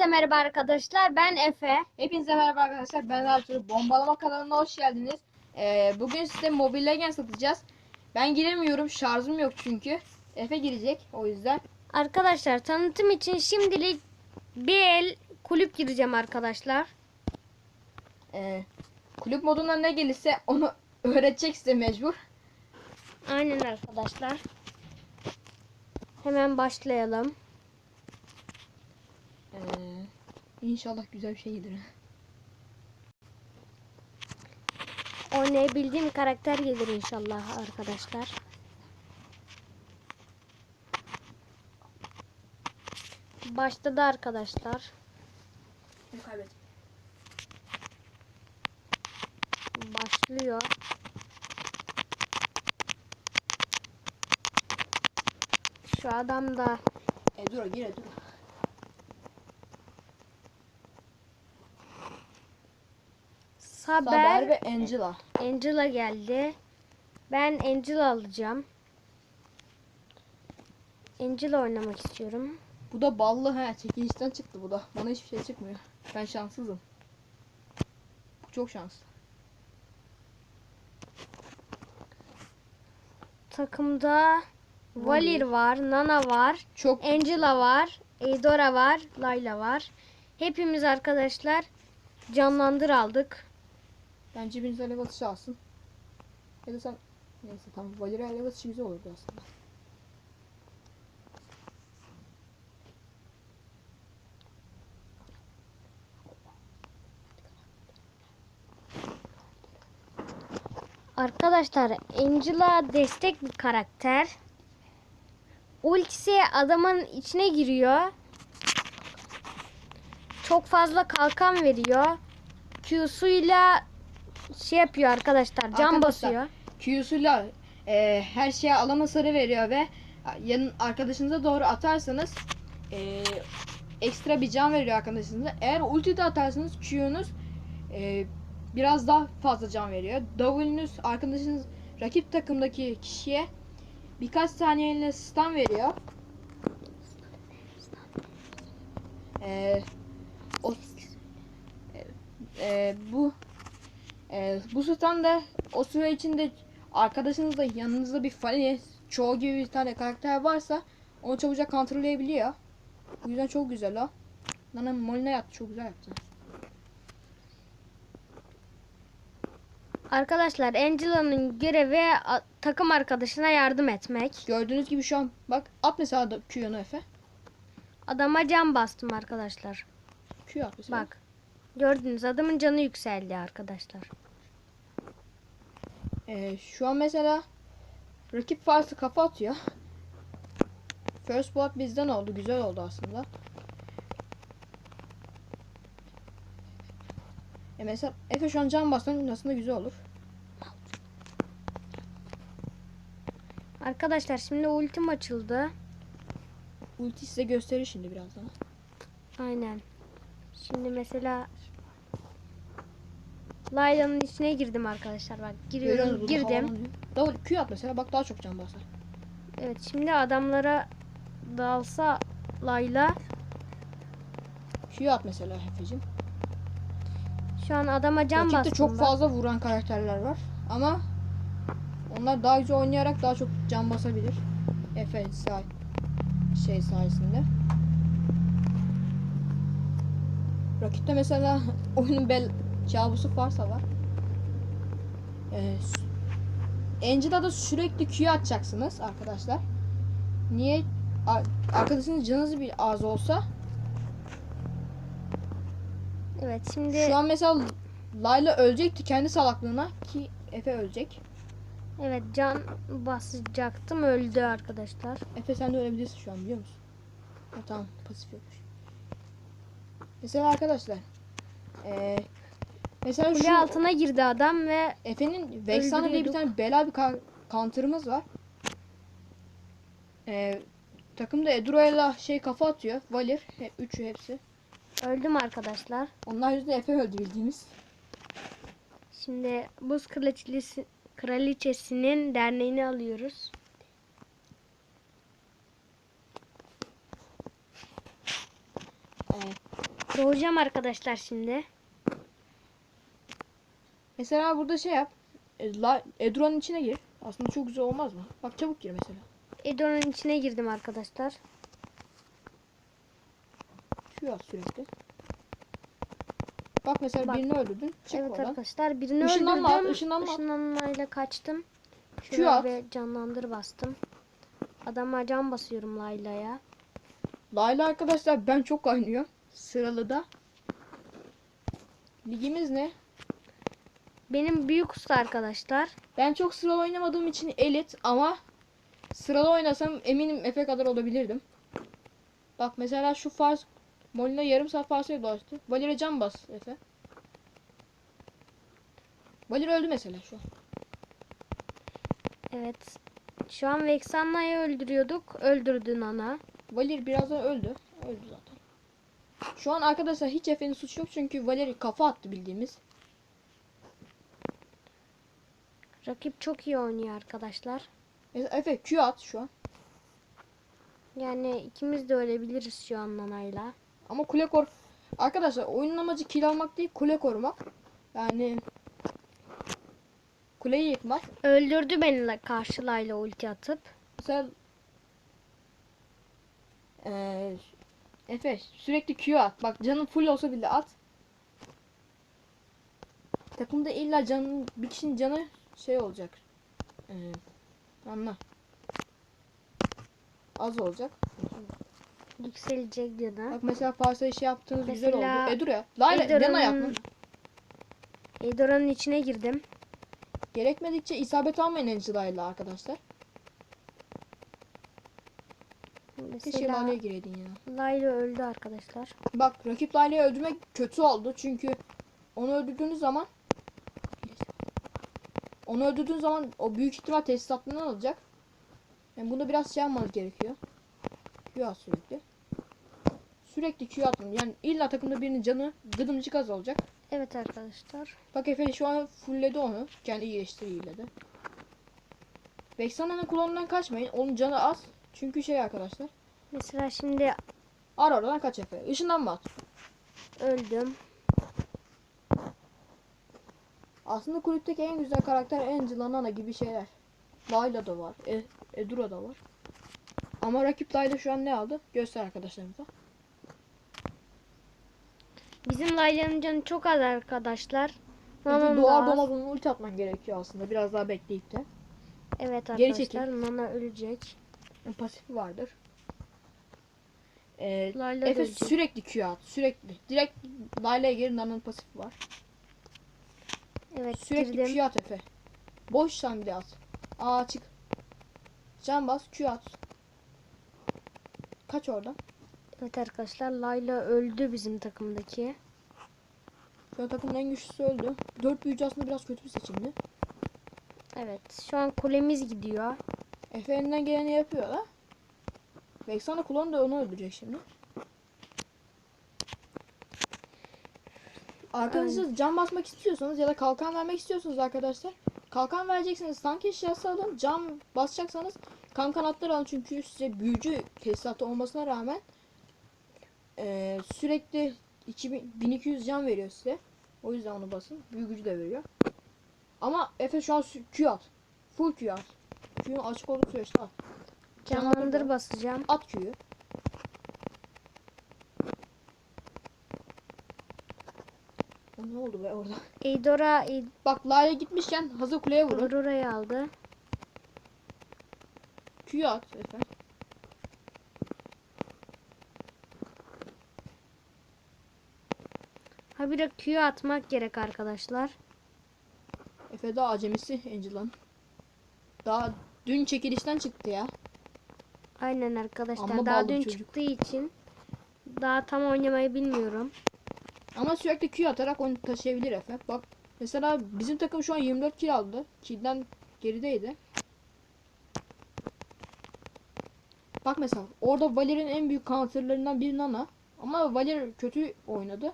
Hepinize merhaba arkadaşlar. Ben Efe. Hepinize merhaba arkadaşlar. Ben Artur. Bombalama kanalına hoş geldiniz. Ee, bugün size Mobile Legends satacağız. Ben giremiyorum. Şarjım yok çünkü. Efe girecek o yüzden. Arkadaşlar tanıtım için şimdilik bir el kulüp gireceğim arkadaşlar. Ee, kulüp moduna ne gelirse onu öğretecek size mecbur. Aynen arkadaşlar. Hemen başlayalım. Ee, inşallah güzel bir şey gelir. O ne bildiğim karakter gelir inşallah arkadaşlar. Başladı arkadaşlar. Kaybet. Başlıyor. Şu adam da E dur gir dur. Saber, Saber ve Angela. Angela geldi. Ben Angela alacağım. Angela oynamak istiyorum. Bu da ballı he. Çekilişten çıktı bu da. Bana hiçbir şey çıkmıyor. Ben şanssızım. Bu çok şanslı. Takımda Valir var, Nana var, Çok Angela var, Eidora var, Layla var. Hepimiz arkadaşlar canlandır aldık. Bence biriniz alev atışı alsın. Ya da sen... Neyse tamam. Valeri alev atışı güzel olurdu aslında. Arkadaşlar Angela destek bir karakter. Ultisi adamın içine giriyor. Çok fazla kalkan veriyor. Q'suyla şey yapıyor arkadaşlar can Arkadaşlar, basıyor. Q'suyla e, her şeye alama sarı veriyor ve yanın arkadaşınıza doğru atarsanız e, ekstra bir can veriyor arkadaşınıza. Eğer ulti de atarsanız Q'nuz e, biraz daha fazla can veriyor. W'nuz arkadaşınız rakip takımdaki kişiye birkaç saniyeliğine stun veriyor. E, o, e, bu e, bu stun da o süre içinde arkadaşınızda yanınızda bir Fanny, çoğu gibi bir tane karakter varsa onu çabucak kontrolleyebiliyor. Bu yüzden çok güzel o. Nana Molina yaptı. Çok güzel yaptı. Arkadaşlar Angela'nın görevi takım arkadaşına yardım etmek. Gördüğünüz gibi şu an bak at mesela Q'nu Efe. Adama can bastım arkadaşlar. Q at mesela. Bak. Gördünüz adamın canı yükseldi arkadaşlar. Ee, şu an mesela rakip varsa kafa atıyor. First blood bizden oldu. Güzel oldu aslında. E mesela Efe şu an can bassan aslında güzel olur. Arkadaşlar şimdi ultim açıldı. Ulti size gösterir şimdi birazdan. Aynen. Şimdi mesela Layla'nın içine girdim arkadaşlar. Bak giriyorum. Girdim. Davul Q at mesela bak daha çok can basar. Evet şimdi adamlara dalsa Layla Q at mesela Efe'cim. şu an adama can Rakipte bastım. çok bak. fazla vuran karakterler var. Ama onlar daha güzel oynayarak daha çok can basabilir. Efe say şey sayesinde. Rakipte mesela oyunun bel kabusu varsa var. S- Angela'da sürekli Q atacaksınız arkadaşlar. Niye? Ar- Arkadaşınız canınız bir az olsa Evet şimdi Şu an mesela Layla ölecekti kendi salaklığına ki Efe ölecek. evet can basacaktım öldü arkadaşlar. Efe sen de ölebilirsin şu an biliyor musun? Ha, tamam pasif yokmuş. Mesela arkadaşlar eee mesela Kule şu altına girdi adam ve Efe'nin Vexana diye bir tane bela bir counter'ımız var. Eee takımda Edro'yla şey kafa atıyor. Valir. He, üçü hepsi. öldüm arkadaşlar. Onlar yüzünden Efe öldü bildiğimiz. Şimdi buz kraliçesi, kraliçesinin derneğini alıyoruz. Evet. Doğacağım arkadaşlar şimdi. Mesela burada şey yap. E, Edron'un içine gir. Aslında çok güzel olmaz mı? Bak çabuk gir mesela. Edora'nın içine girdim arkadaşlar. Şu at sürekli. Bak mesela Bak. birini öldürdün. Çık evet oradan. arkadaşlar birini Işınlanma at, öldürdüm. ışınlanma at. Işınlanmayla kaçtım. Şuraya ve canlandır bastım. Adama can basıyorum Layla'ya. Layla arkadaşlar ben çok kaynıyor. Sıralıda. Ligimiz ne? Benim büyük usta arkadaşlar. Ben çok sıralı oynamadığım için elit ama sıralı oynasam eminim Efe kadar olabilirdim. Bak mesela şu Fars Molina yarım saat Fars'a dolaştı. Valire can bas Efe. Valir öldü mesela şu an. Evet. Şu an Vexanna'yı öldürüyorduk. Öldürdün ana. Valir birazdan öldü. Öldü zaten. Şu an arkadaşlar hiç Efe'nin suçu yok çünkü Valeri kafa attı bildiğimiz. Rakip çok iyi oynuyor arkadaşlar. Mesela Efe Q at şu an. Yani ikimiz de ölebiliriz şu an Nana'yla. Ama kule kor... Arkadaşlar oyunun amacı kill almak değil kule korumak. Yani kuleyi yıkmak. Öldürdü beni la- karşı Layla ulti atıp. Mesela Eee Efe sürekli Q at. Bak canın full olsa bile at. Takımda illa canın bir kişinin canı şey olacak. Eee anla. Az olacak. Yükselecek canı. Bak mesela Fars'a işi yaptığınız güzel oldu. Edur ya. Layla Lena yapma. Edora'nın içine girdim. Gerekmedikçe isabet almayın Angela'yla arkadaşlar. Keşke Mesela Lale'ye gireydin ya. Layla öldü arkadaşlar. Bak rakip Lale'yi öldürmek kötü oldu. Çünkü onu öldürdüğünüz zaman onu öldürdüğün zaman o büyük ihtimal tesisatından alacak. Yani bunda biraz şey yapmanız gerekiyor. Q at sürekli. Sürekli Q atın. Yani illa takımda birinin canı gıdımcık az olacak. Evet arkadaşlar. Bak Efe şu an fullledi onu. Kendi iyileştiriyle de. Vexana'nın kulağından kaçmayın. Onun canı az. Çünkü şey arkadaşlar. Mesela şimdi Ara oradan kaç Efe. Işınlanma at. öldüm. Aslında kulüpteki en güzel karakter Angela, Nana gibi şeyler. Layla da var. E, Edura da var. Ama rakip Layla şu an ne aldı? Göster arkadaşlarımıza. Bizim Layla'nın canı çok az arkadaşlar. Nana'nın da doğar az. doğmaz onun ulti atman gerekiyor aslında. Biraz daha bekleyip de. Evet Geri çekil. arkadaşlar Nana ölecek. E, Pasifi vardır. Ee, Layla da Efe ölecek. sürekli Q at. Sürekli. Direkt Layla'ya geri Nana'nın pasifi var. Evet Sürekli girdim. Q at Efe. Boş bile at. Aa çık. Can bas Q at. Kaç oradan. Evet arkadaşlar Layla öldü bizim takımdaki. Şu an takımın en güçlüsü öldü. 4 büyücü aslında biraz kötü bir seçimdi. Evet şu an kulemiz gidiyor. Efe elinden geleni yapıyor da. Vexana kulağını da onu öldürecek şimdi. Arkadaşlar can basmak istiyorsanız ya da kalkan vermek istiyorsanız arkadaşlar. Kalkan vereceksiniz tank eşyası alın. Can basacaksanız kan kanatları alın. Çünkü size büyücü tesisatı olmasına rağmen eee, sürekli 2000, 1200 can veriyor size. O yüzden onu basın. Büyücü de veriyor. Ama Efe şu an Q at. Full Q at. Q'yu açık olduğu süreçte at. Canlandır basacağım. At Q'yu. Ne oldu be orada? Eidora Eid- Bak Lale gitmişken hazır kuleye vurun. Aurora'yı aldı. Q'yu at Efe. Habire Q atmak gerek arkadaşlar. Efe daha acemisi Angela'nın. Daha dün çekilişten çıktı ya. Aynen arkadaşlar. Amma daha dün çocuk. çıktığı için daha tam oynamayı bilmiyorum. Ama sürekli Q atarak onu taşıyabilir Efe. Bak mesela bizim takım şu an 24 kill aldı. Kill'den gerideydi. Bak mesela orada Valer'in en büyük counterlarından biri Nana. Ama Valer kötü oynadı.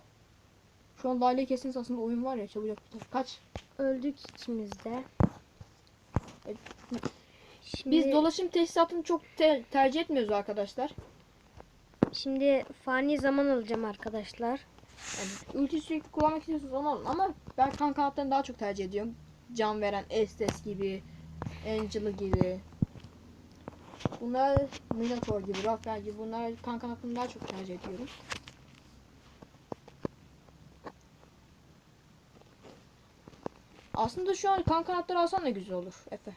Şu an Lale kesiniz aslında oyun var ya çabucak biter. Kaç? Öldük ikimiz de. Evet. Şimdi Biz dolaşım tesisatını çok te- tercih etmiyoruz arkadaşlar. Şimdi fani zaman alacağım arkadaşlar. Yani ulti sürekli kullanmak istiyorsanız onu ama ben kan kanatlarını daha çok tercih ediyorum. Can veren Estes gibi, Angela gibi. Bunlar Minotaur gibi, Rafael gibi bunlar kan kanatlarını daha çok tercih ediyorum. Aslında şu an kan kanatları alsan da güzel olur Efe.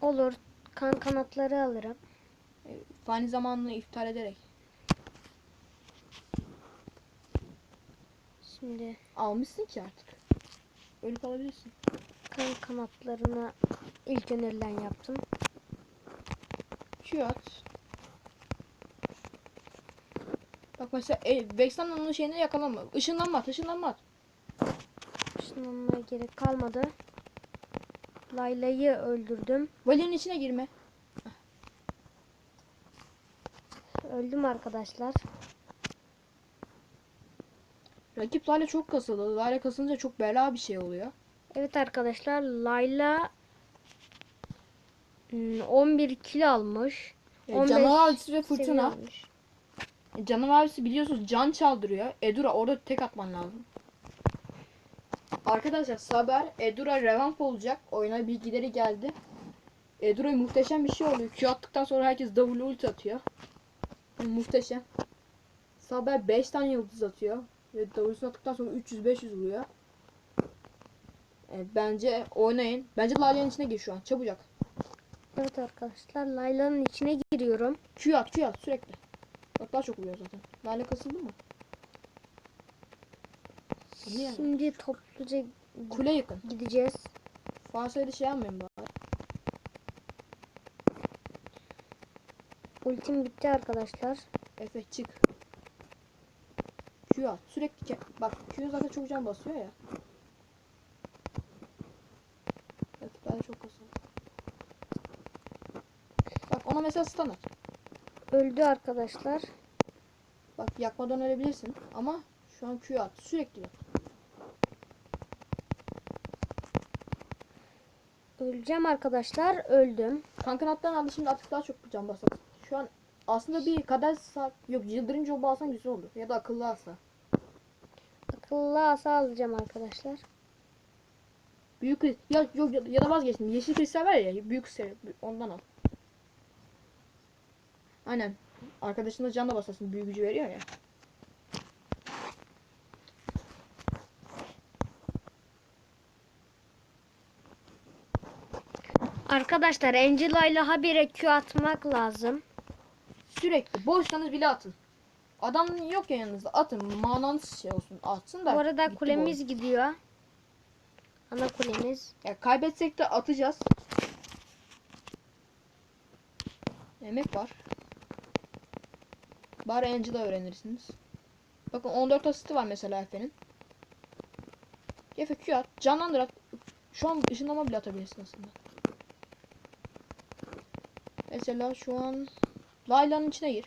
Olur. Kan kanatları alırım. E, Fani zamanını iptal ederek. Şimdi Almışsın ki artık. Öyle kalabilirsin. kan kanatlarını ilk önerilen yaptım. Q at. Bak mesela e, Vex'ten onun şeyini yakalama. Işınlanma at, ışınlanma at. Işınlanmaya gerek kalmadı. Layla'yı öldürdüm. Vali'nin içine girme. Öldüm arkadaşlar. Rakip Lale çok kasılı. Lale kasınca çok bela bir şey oluyor. Evet arkadaşlar Layla hmm, 11 kilo almış. E, 15 canavar avcısı ve fırtına. almış. E, canavar avcısı biliyorsunuz can çaldırıyor. Edura orada tek atman lazım. Arkadaşlar Saber Edura revamp olacak. Oyuna bilgileri geldi. Edura muhteşem bir şey oluyor. Q attıktan sonra herkes W ulti atıyor. Muhteşem. Saber 5 tane yıldız atıyor. Ve W'sunu attıktan sonra 300-500 vuruyor. E, bence oynayın. Bence Lale'nin içine gir şu an. Çabucak. Evet arkadaşlar Layla'nın içine giriyorum. Q at Q at sürekli. Bak daha çok vuruyor zaten. Lale kasıldı mı? Niye? Şimdi topluca Kule yakın. gideceğiz. Farsaydı şey almayayım bari. Ultim bitti arkadaşlar. Efe çık. Q at. Sürekli bak Q zaten çok can basıyor ya. Rakipler çok kasıyor. Bak ona mesela stun at. Öldü arkadaşlar. Bak yakmadan ölebilirsin ama şu an Q at. Sürekli yap. Öleceğim arkadaşlar. Öldüm. Kan kanattan aldı şimdi artık daha çok can basar. Şu an aslında bir kader saat yok yıldırım jobu alsan güzel olur. Ya da akıllı alsa. Akıllı asa alacağım arkadaşlar. Büyük ya yok ya, ya da vazgeçtim. Yeşil kristal var ya büyük seri ondan al. Aynen. Arkadaşına can da basasın büyük gücü veriyor ya. Arkadaşlar Angela ile habire Q atmak lazım. Sürekli boşsanız bile atın. Adam yok ya yanınızda atın. Mananız şey olsun atsın da. Bu arada bu kulemiz oyun. gidiyor. Ana kulemiz. Ya kaybetsek de atacağız. Emek var. Bari Angela öğrenirsiniz. Bakın 14 asisti var mesela Efe'nin. Efe Q at. Canlandır at. Şu an ışınlama bile atabilirsin aslında. Mesela şu an Layla'nın içine gir.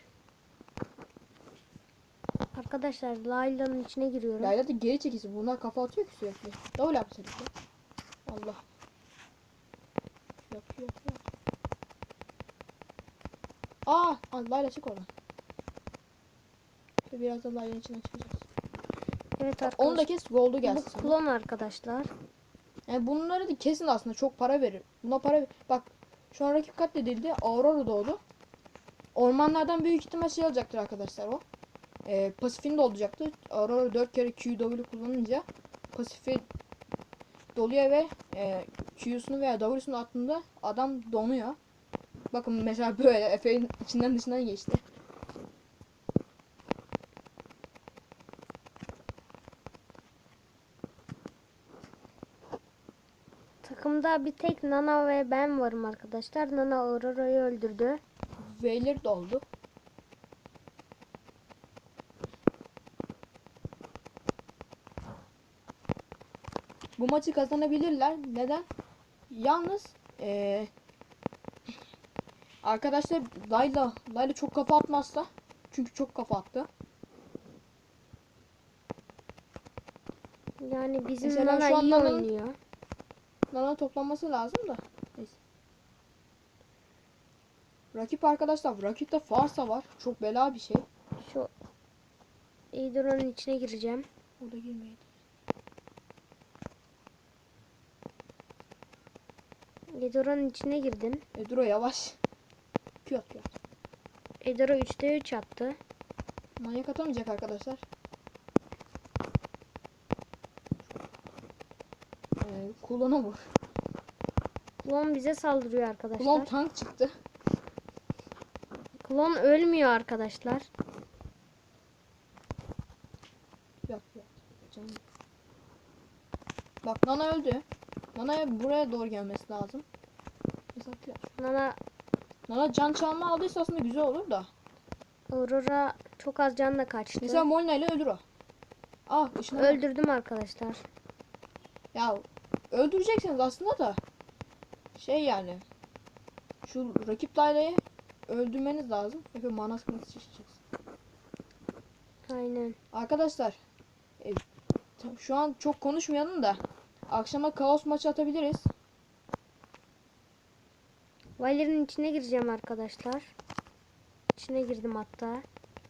Arkadaşlar Layla'nın içine giriyorum. Layla da geri çekilsin. Bunlar kafa atıyor ki sürekli. Double yap sürekli. Allah. Yap yap yap. Aa, aa Layla çık oradan. Şöyle biraz da Layla'nın içinden çıkacağız. Evet Onu arkadaşlar. da kes goldu Bu gelsin. sana. klon arkadaşlar. Yani bunları da kesin aslında çok para verir. Buna para ver- Bak şu an rakip katledildi. Aurora doğdu. Ormanlardan büyük ihtimal şey alacaktır arkadaşlar o. Ee, pasifini de olacaktır. Aurora 4 kere QW kullanınca pasifi doluyor ve e, Q'sunu veya W'sunu attığında adam donuyor. Bakın mesela böyle Efe'nin içinden dışından geçti. Takımda bir tek Nana ve ben varım arkadaşlar. Nana Aurora'yı öldürdü. Veiler doldu. Bu maçı kazanabilirler. Neden? Yalnız eee arkadaşlar Layla Layla çok kafa atmazsa çünkü çok kafa attı. Yani bizim Mesela Nana şu an iyi Nana'nın- oynuyor. Nana toplanması lazım da. Neyse. Rakip arkadaşlar rakipte Farsa var. Çok bela bir şey. Şu Eidora'nın içine gireceğim. Orada girmeyin. Eidora'nın içine girdim. E, dur o yavaş. Q at Q at. Eidora 3'te 3 attı. Manyak atamayacak arkadaşlar. Ee, kulağına vur. Klon bize saldırıyor arkadaşlar. Klon, tank çıktı. ölmüyor arkadaşlar. Yok yok. Canım. Bak Nana öldü. Nana'ya buraya doğru gelmesi lazım. Mesela. Nana Nana can çalma aldıysa aslında güzel olur da. Aurora çok az canla kaçtı. Mesela Molina ile ölür o. Ah ışına bak. Öldürdüm arkadaşlar. Ya öldüreceksiniz aslında da şey yani şu rakip daireyi öldürmeniz lazım. Efe mana sıkıntısı çekeceksin. Aynen. Arkadaşlar e, şu an çok konuşmayalım da akşama kaos maçı atabiliriz. Vali'nin içine gireceğim arkadaşlar. İçine girdim hatta.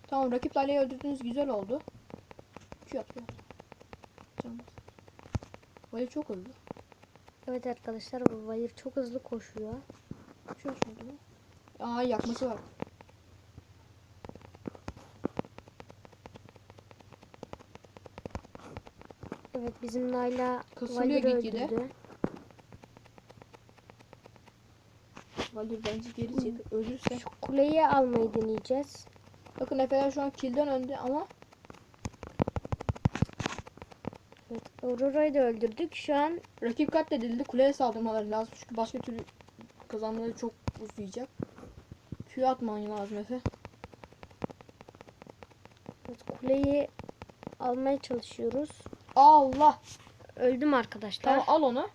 Tamam rakip daireyi öldürdünüz güzel oldu. At. Canım. Vali çok öldü. Evet arkadaşlar bu Valir çok hızlı koşuyor. Şu mu? Aa yakması var. Bizim Layla Kasılıyor Valir'i gitgide. öldürdü. Vali bence geri çek. Ölürse. Şu kuleyi almayı deneyeceğiz. Bakın Efe'ler şu an kilden önde ama Evet Aurora'yı da öldürdük. Şu an rakip katledildi. Kuleye saldırmaları lazım çünkü başka türlü kazanmaları çok uzayacak. Q atman lazım Efe. evet, kuleyi almaya çalışıyoruz. Allah! Öldüm arkadaşlar. Tamam al onu.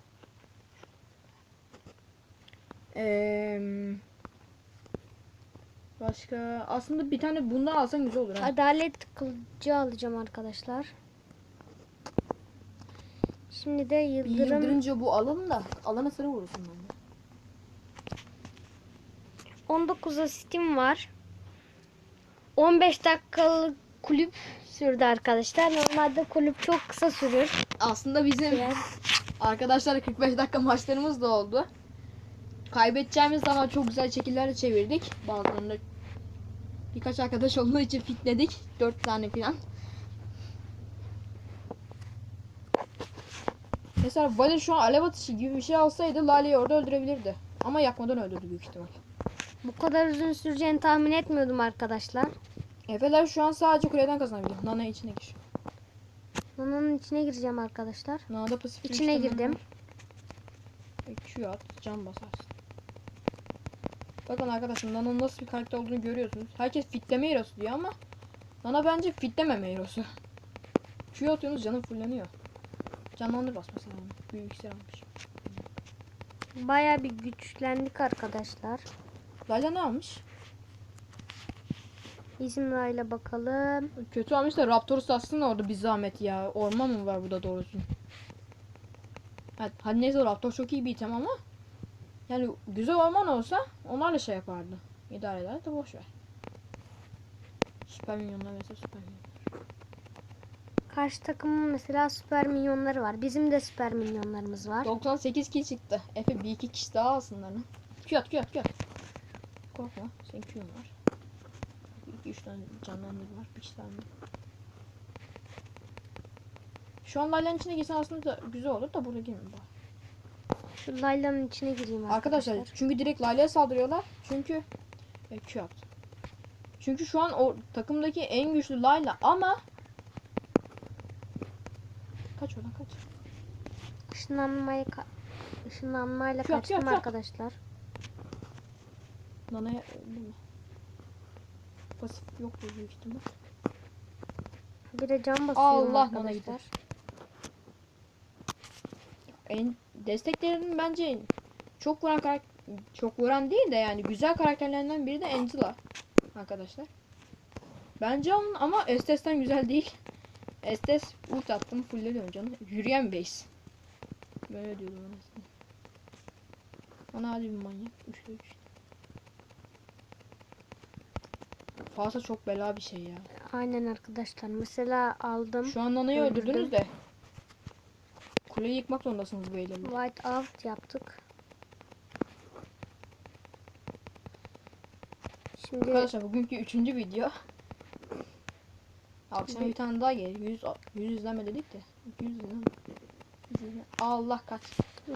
Eee başka aslında bir tane bundan alsan güzel olur ha. Adalet kılıcı alacağım arkadaşlar. Şimdi de yıldırım yıldırınca bu alalım da alana sıra vurursun bende. 19 asistim var. 15 dakikalık kulüp sürdü arkadaşlar. Normalde kulüp çok kısa sürür. Aslında bizim Biraz Arkadaşlar 45 dakika maçlarımız da oldu. Kaybedeceğimiz zaman çok güzel şekillerle çevirdik. Bazılarında birkaç arkadaş olduğu için fitledik. 4 tane falan. Mesela Vali şu an alev atışı gibi bir şey alsaydı Lale'yi orada öldürebilirdi. Ama yakmadan öldürdü büyük ihtimal. bu kadar uzun süreceğini tahmin etmiyordum arkadaşlar. Efeler şu an sadece kuleden kazanabilir. Nana içine gir. Nana'nın içine gireceğim arkadaşlar. Nana'da pasif İçine girdim. E, Q at, can basarsın. Bakın arkadaşlar Nana'nın nasıl bir karakter olduğunu görüyorsunuz. Herkes fitleme hero'su diyor ama Nana bence fitlememe hero'su. Q atıyorsunuz canı fulleniyor. Canlandır basması lazım. Büyük iksir almış. Baya bir güçlendik arkadaşlar. Layla ne almış? İsim Layla bakalım. Kötü almış da Raptorus aslında orada bir zahmet ya. Orman mı var burada doğrusu? Hadi, hadi neyse Raptor çok iyi bir item ama yani güzel orman olsa onlarla şey yapardı. İdare eder de boş ver. Süper minyonlar mesela süper minyonlar. Karşı takımın mesela süper minyonları var. Bizim de süper minyonlarımız var. 98 kill çıktı. Efe bir iki kişi daha alsınlar. Q at Q at Q at. Korkma. Senin Q'un var. 2-3 tane canlandır var. Bir kişi tane. Şu an Layla'nın içine girsen aslında da güzel olur da burada girmiyor bari. Şu Layla'nın içine gireyim Arkadaşlar arkadaşlar. çünkü direkt Layla'ya saldırıyorlar. Çünkü e, Q at. Çünkü şu an o takımdaki en güçlü Layla ama Kaç oradan kaç. Işınlanmaya ka- ışınlanmayla kaçtım arkadaşlar. Nana'ya öldü mü? Pasif yok büyük ihtimal. Bir de can basıyorum Allah, bana arkadaşlar. gider. En desteklerinin bence çok vuran karak çok vuran değil de yani güzel karakterlerinden biri de Angela arkadaşlar. Bence onun ama Estes'ten güzel değil. Estes ult attım fullledim canım. Yürüyen base. Böyle diyordum ben eskiden. Ana hadi bir manyak. 3'te 3. Fazla çok bela bir şey ya. Aynen arkadaşlar. Mesela aldım. Şu an Nana'yı Öldürdüm. öldürdünüz de. Kuleyi yıkmak zorundasınız bu eylemle. White out yaptık. Şimdi Arkadaşlar bugünkü üçüncü video. Akşam Bir- tane daha gelir. 100, 100 izleme dedik de. 100 izleme. 100 izleme. Allah kaç.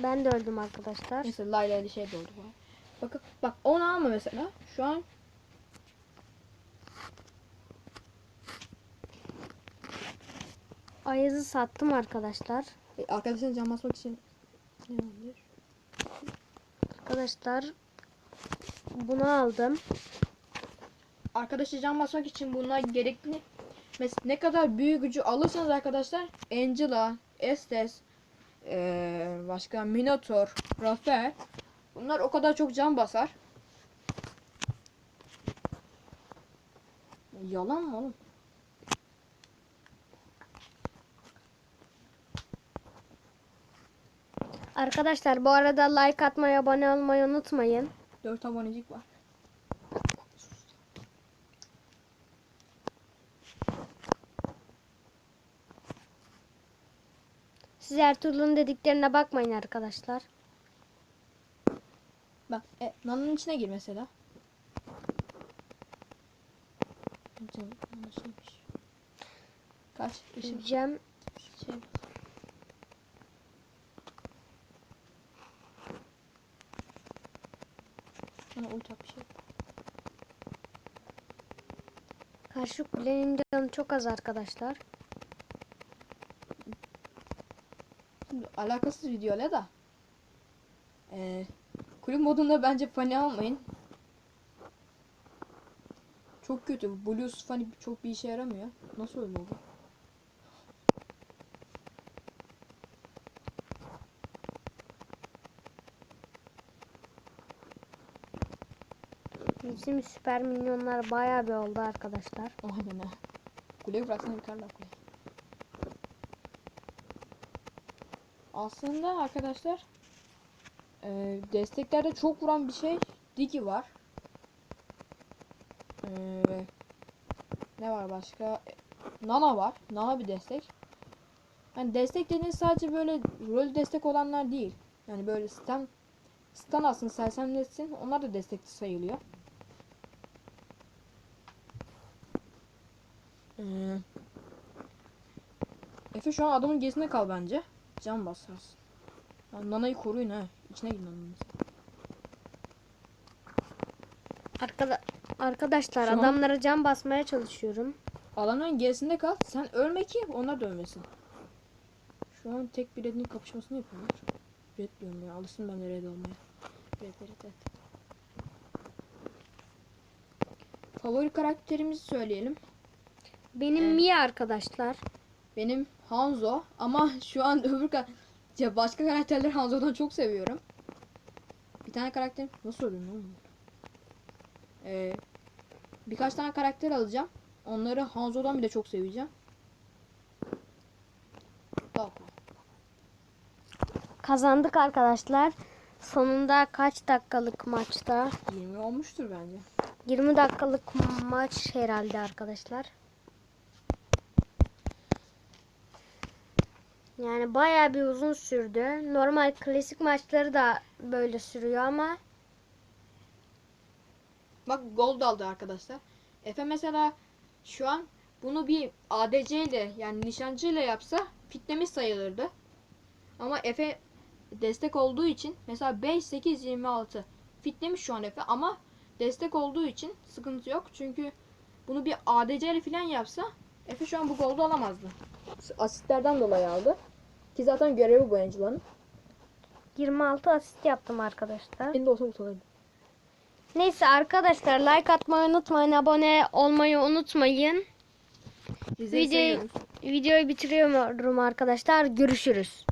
ben de öldüm arkadaşlar. Neyse Layla ile şey doldu. Bakın bak onu alma mesela. Şu an Ayaz'ı sattım arkadaşlar. e, arkadaşın can basmak için ne olabilir? Arkadaşlar bunu aldım. Arkadaşı can basmak için bunlar gerekli. Mesela ne kadar büyük gücü alırsanız arkadaşlar Angela, Estes, eee, başka Minotaur, Rafael bunlar o kadar çok can basar. Yalan mı oğlum? Arkadaşlar bu arada like atmayı, abone olmayı unutmayın. 4 abonecik var. Siz Ertuğrul'un dediklerine bakmayın arkadaşlar. Bak, e, nanın içine gir mesela. Nana şeymiş. Kaç? Cem şey. At bir şey. karşı kulenin canı çok az arkadaşlar. Şimdi alakasız videoyla da. Ee, kulüp modunda bence fani almayın. Çok kötü. Blues fani çok bir işe yaramıyor. Nasıl öyle oldu? Bizim süper minyonlar bayağı bir oldu arkadaşlar. Aynen ha. Kuleyi bıraksana yıkarlar kuleyi. Aslında arkadaşlar e, desteklerde çok vuran bir şey Digi var. E, ne var başka? E, Nana var. Nana bir destek. Hani destek dediğiniz sadece böyle rol destek olanlar değil. Yani böyle stun stun alsın, sersemletsin. Onlar da destekli sayılıyor. Ee, Efe şu an adamın gerisinde kal bence. Can basarsın. Yani Nana'yı koruyun ha. İçine girin Nana'nın. Arkada arkadaşlar Şu an- adamlara can basmaya çalışıyorum. Alanın gerisinde kal. Sen ölme ki onlar da ölmesin. Şu an tek bir redin kapışmasını yapıyorlar. Red diyorum ya. Alışsın ben de red olmaya. Red red red. Favori karakterimizi söyleyelim. Benim Evet. Mia arkadaşlar. Benim Hanzo ama şu an öbür ya başka karakterleri Hanzo'dan çok seviyorum. Bir tane karakter nasıl söylüyorum oğlum? Ee, birkaç tane karakter alacağım. Onları Hanzo'dan bile çok seveceğim. Bak. Kazandık arkadaşlar. Sonunda kaç dakikalık maçta? 20 olmuştur bence. 20 dakikalık maç herhalde arkadaşlar. Yani bayağı bir uzun sürdü. Normal klasik maçları da böyle sürüyor ama Bak gol aldı arkadaşlar. Efe mesela şu an bunu bir ADC ile yani nişancı ile yapsa fitlemiş sayılırdı. Ama Efe destek olduğu için mesela 5 8 26 fitlemiş şu an Efe ama destek olduğu için sıkıntı yok. Çünkü bunu bir ADC ile falan yapsa Efe şu an bu golü alamazdı. Asistlerden dolayı aldı. Ki zaten görevi bu Angela'nın. 26 asist yaptım arkadaşlar. Benim de olsa bu Neyse arkadaşlar like atmayı unutmayın. Abone olmayı unutmayın. Videoyu-. Videoyu bitiriyorum arkadaşlar. Görüşürüz.